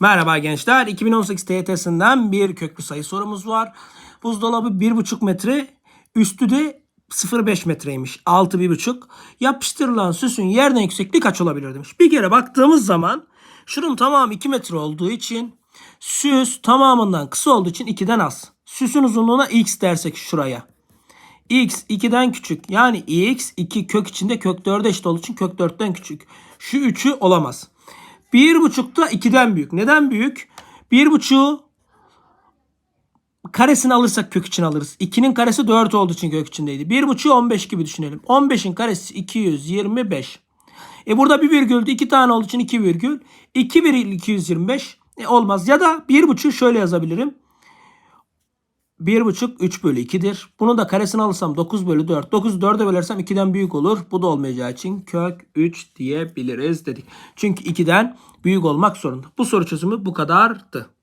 Merhaba gençler. 2018 TYT'sinden bir köklü sayı sorumuz var. Buzdolabı 1,5 metre, üstü de 0,5 metreymiş. Altı 1,5. Yapıştırılan süsün yerden yüksekliği kaç olabilir demiş. Bir kere baktığımız zaman şunun tamamı 2 metre olduğu için süs tamamından kısa olduğu için 2'den az. Süsün uzunluğuna x dersek şuraya. x 2'den küçük. Yani x 2 kök içinde kök 4'e eşit olduğu için kök 4'ten küçük. Şu 3'ü olamaz. 1,5 da 2'den büyük. Neden büyük? 1,5'u karesini alırsak kök için alırız. 2'nin karesi 4 olduğu için kök içindeydi. 1,5'u 15 gibi düşünelim. 15'in karesi 225. E burada bir virgüldü. 2 tane olduğu için 2 virgül. 2 virgül 225. E olmaz. Ya da 1,5'u şöyle yazabilirim. 1,5 3 bölü 2'dir. Bunu da karesini alırsam 9 bölü 4. 9'u 4'e bölersem 2'den büyük olur. Bu da olmayacağı için kök 3 diyebiliriz dedik. Çünkü 2'den büyük olmak zorunda. Bu soru çözümü bu kadardı.